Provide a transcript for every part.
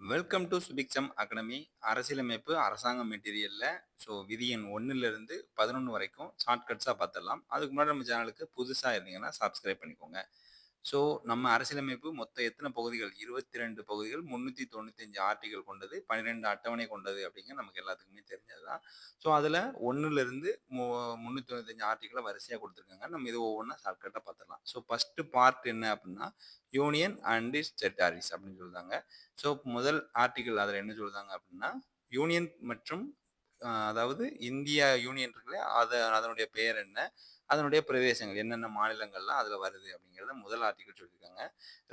Welcome to சுபிக்சம் academy அரசியலமைப்பு அரசாங்க மெட்டீரியலில். ஸோ விதி எண் ஒன்றுலேருந்து பதினொன்று வரைக்கும் ஷார்ட்கட்ஸாக பார்த்துடலாம். அதுக்கு முன்னாடி நம்ம சேனலுக்கு புதுசாக இருந்தீங்கன்னா சப்ஸ்கிரைப் பண்ணிக்கோங்க. ஸோ நம்ம அரசியலமைப்பு மொத்தம் எத்தனை பகுதிகள்? இருபத்தி ரெண்டு பகுதிகள் முந்நூற்றி தொண்ணூத்தஞ்சு ஆர்டிகள் கொண்டது பன்னிரெண்டு அட்டவணை கொண்டது அப்படிங்கிற நமக்கு எல்லாத்துக்குமே தெரிஞ்சது தான் ஸோ அதில் ஒன்றுலேருந்து மு முந்நூற்றி தொண்ணூத்தஞ்சு ஆர்டிகளை வரிசையாக கொடுத்துருக்காங்க. நம்ம இது ஒவ்வொன்றா ஷார்ட்கட்டாக பார்த்துடலாம். ஸோ ஃபஸ்ட்டு பார்ட் என்ன அப்படின்னா யூனியன் அண்ட் செட்டாரிஸ் அப்படின்னு சொல்லுறாங்க ஸோ முதல் ஆர்டிகிள் அதில் என்ன சொல்லுதாங்க அப்படின்னா யூனியன் மற்றும் அதாவது இந்தியா யூனியன் இருக்குல்ல அதை அதனுடைய பெயர் என்ன? அதனுடைய பிரதேசங்கள் என்னென்ன மாநிலங்கள்லாம் அதில் வருது அப்படிங்கிறத முதல் ஆர்டிக்கல் சொல்லியிருக்காங்க.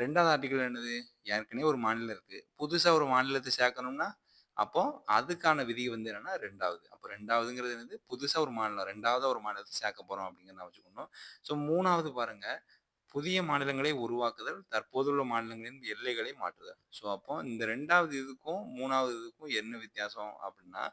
ரெண்டாவது ஆர்டிக்கல் என்னது? ஏற்கனவே ஒரு மாநிலம் இருக்குது புதுசாக ஒரு மாநிலத்தை சேர்க்கணும்னா அப்போ அதுக்கான விதி வந்து என்னன்னா ரெண்டாவது. அப்போ ரெண்டாவதுங்கிறது என்னது? புதுசாக ஒரு மாநிலம் ரெண்டாவது ஒரு மாநிலத்தை சேர்க்க போகிறோம் அப்படிங்கிறத வச்சுக்கணும். ஸோ மூணாவது பாருங்க. புதிய மாநிலங்களை உருவாக்குதல் தற்போதுள்ள மாநிலங்களின் எல்லைகளை மாற்றுதல். ஸோ அப்போ இந்த ரெண்டாவது இதுக்கும் மூணாவது இதுக்கும் என்ன வித்தியாசம் அப்படின்னா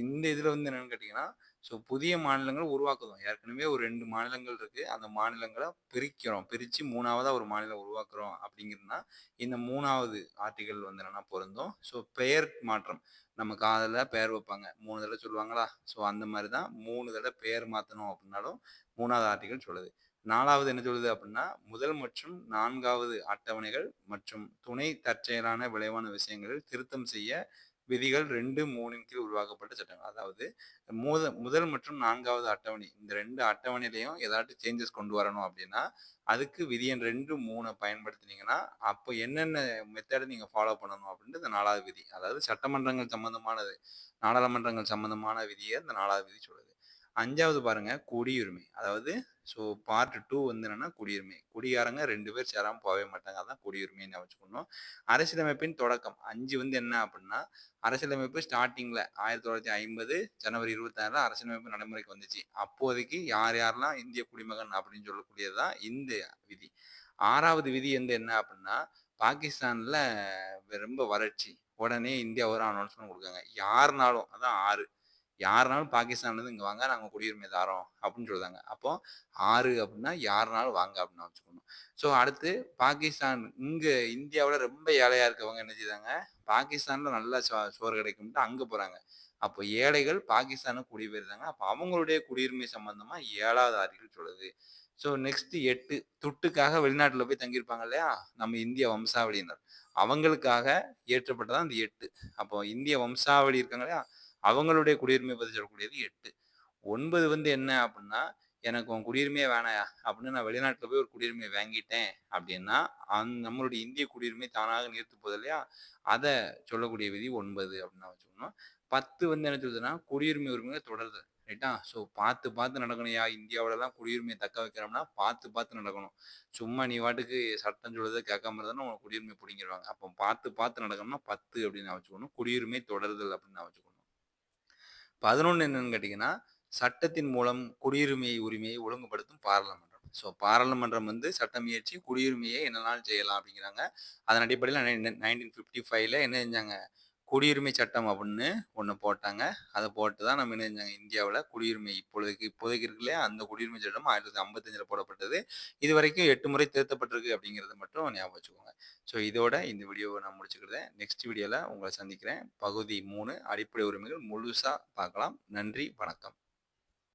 இந்த இதில் வந்து என்னென்னு கேட்டிங்கன்னா ஸோ புதிய மாநிலங்கள் உருவாக்குறோம் ஏற்கனவே ஒரு ரெண்டு மாநிலங்கள் இருக்குது அந்த மாநிலங்களை பிரிக்கிறோம். பிரித்து மூணாவதாக ஒரு மாநிலம் உருவாக்குறோம் அப்படிங்கிறதுனா இந்த மூணாவது ஆர்டிகல் வந்து என்னென்னா பொருந்தும். ஸோ பெயர் மாற்றம். நம்ம காதில் பெயர் வைப்பாங்க. மூணு தடவை சொல்லுவாங்களா? ஸோ அந்த மாதிரி தான் மூணு தடவை பெயர் மாற்றணும் அப்படின்னாலும் மூணாவது ஆர்டிகல் சொல்லுது. நாலாவது என்ன சொல்லுது அப்படின்னா முதல் மற்றும் நான்காவது அட்டவணைகள் மற்றும் துணை தற்செயலான விளைவான விஷயங்களில் திருத்தம் செய்ய விதிகள் ரெண்டு மூணின் கீழ் உருவாக்கப்பட்ட சட்டங்கள். அதாவது மூத முதல் மற்றும் நான்காவது அட்டவணை இந்த ரெண்டு அட்டவணையிலையும் ஏதாட்டும் சேஞ்சஸ் கொண்டு வரணும் அப்படின்னா அதுக்கு விதியன் ரெண்டு மூணை பயன்படுத்தினீங்கன்னா அப்போ என்னென்ன மெத்தடை நீங்கள் ஃபாலோ பண்ணணும் அப்படின்ட்டு இந்த நாலாவது விதி. அதாவது சட்டமன்றங்கள் சம்மந்தமானது நாடாளுமன்றங்கள் சம்மந்தமான விதியை இந்த நாலாவது விதி சொல்லுது. அஞ்சாவது பாருங்க குடியுரிமை. அதாவது ஸோ பார்ட் டூ வந்து என்னன்னா குடியுரிமை. குடியாரங்க ரெண்டு பேர் சேராமல் போகவே மாட்டாங்க. அதான் குடியுரிமைன்னு வச்சுக்கணும். அரசியலமைப்பின் தொடக்கம். அஞ்சு வந்து என்ன அப்படின்னா அரசியலமைப்பு ஸ்டார்டிங்கில் ஆயிரத்தி தொள்ளாயிரத்தி ஐம்பது ஜனவரி இருபத்தாறில் அரசியலமைப்பு நடைமுறைக்கு வந்துச்சு. அப்போதைக்கு யார் யாரெல்லாம் இந்திய குடிமகன் அப்படின்னு சொல்லக்கூடியது தான் இந்த விதி. ஆறாவது விதி வந்து என்ன அப்படின்னா பாகிஸ்தானில் ரொம்ப வறட்சி. உடனே இந்தியா ஒரு அனௌன்ஸ்மெண்ட் கொடுக்காங்க யாருனாலும் அதான் ஆறு. யாருனாலும் பாகிஸ்தான்லேருந்து இங்கே வாங்க நாங்கள் குடியுரிமை தாரோம் அப்படின்னு சொல்லுதாங்க அப்போ ஆறு அப்படின்னா யாருனாலும் வாங்க அப்படின்னு வச்சுக்கணும். ஸோ அடுத்து பாகிஸ்தான் இங்கே இந்தியாவில் ரொம்ப ஏழையாக இருக்கவங்க என்ன செய்தாங்க பாகிஸ்தானில் நல்லா சோ சோறு கிடைக்கும்ட்டு அங்கே போகிறாங்க அப்போ ஏழைகள் பாகிஸ்தானுக்கு குடிபெயர்ந்தாங்க. அப்போ அவங்களுடைய குடியுரிமை சம்பந்தமாக ஏழாவது அறிகள் சொல்லுது. ஸோ நெக்ஸ்ட் எட்டு துட்டுக்காக வெளிநாட்டில் போய் தங்கியிருப்பாங்க இல்லையா? நம்ம இந்திய வம்சாவளியினர். அவங்களுக்காக ஏற்றப்பட்டதான் இந்த எட்டு. அப்போ இந்திய வம்சாவளி இருக்காங்க இல்லையா? அவங்களுடைய குடியுரிமை பற்றி சொல்லக்கூடியது எட்டு. ஒன்பது வந்து என்ன அப்படின்னா எனக்கு உன் குடியுரிமையே வேணாம் அப்படின்னு நான் வெளிநாட்டில் போய் ஒரு குடியுரிமை வாங்கிட்டேன் அப்படின்னா அந் நம்மளுடைய இந்திய குடியுரிமை தானாக நிறுத்து போது இல்லையா? அதை சொல்லக்கூடிய விதி ஒன்பது அப்படின்னு வச்சுக்கணும். பத்து வந்து என்ன சொல்லுதுன்னா குடியுரிமை உரிமையை தொடருது ரைட்டா? ஸோ பார்த்து பார்த்து நடக்கணும்யா? இந்தியாவிலலாம் குடியுரிமையை தக்க வைக்கிறோம்னா பார்த்து பார்த்து நடக்கணும். சும்மா நீ வாட்டுக்கு சட்டம் சொல்கிறது கேட்காம இருந்தாலும் உனக்கு குடியுரிமை பிடிங்கிடுவாங்க அப்போ பார்த்து பார்த்து நடக்கணும்னா பத்து அப்படின்னு வச்சுக்கணும். குடியுரிமை தொடருதல் அப்படின்னு வச்சுக்கணும். பதினொன்று என்னன்னு கேட்டிங்கன்னா சட்டத்தின் மூலம் குடியுரிமை உரிமையை ஒழுங்குபடுத்தும் பாராளுமன்றம். ஸோ பாராளுமன்றம் வந்து சட்டம் இயற்றி குடியுரிமையை என்னெல்லாம் செய்யலாம் அப்படிங்கிறாங்க. அதன் அடிப்படையில் நைன்டீன் ஃபிஃப்டி ஃபைவ்ல என்ன செஞ்சாங்க? குடியுரிமை சட்டம் அப்படின்னு ஒன்று போட்டாங்க. அதை போட்டு தான் நம்ம என்ன செஞ்சாங்க இந்தியாவில் குடியுரிமை. இப்பொழுதுக்கு இப்போதைக்கு இருக்கு அந்த குடியுரிமை சட்டம் ஆயிரத்தி தொள்ளாயிரத்தி ஐம்பத்தஞ்சில் போடப்பட்டது. இது வரைக்கும் எட்டு முறை திருத்தப்பட்டிருக்கு அப்படிங்கிறத மட்டும் ஞாபகம் வச்சுக்கோங்க. ஸோ இதோட இந்த வீடியோவை நான் முடிச்சுக்கிறேன் நெக்ஸ்ட் வீடியோவில் உங்களை சந்திக்கிறேன். பகுதி மூணு அடிப்படை உரிமைகள் முழுசாக பார்க்கலாம். நன்றி வணக்கம்.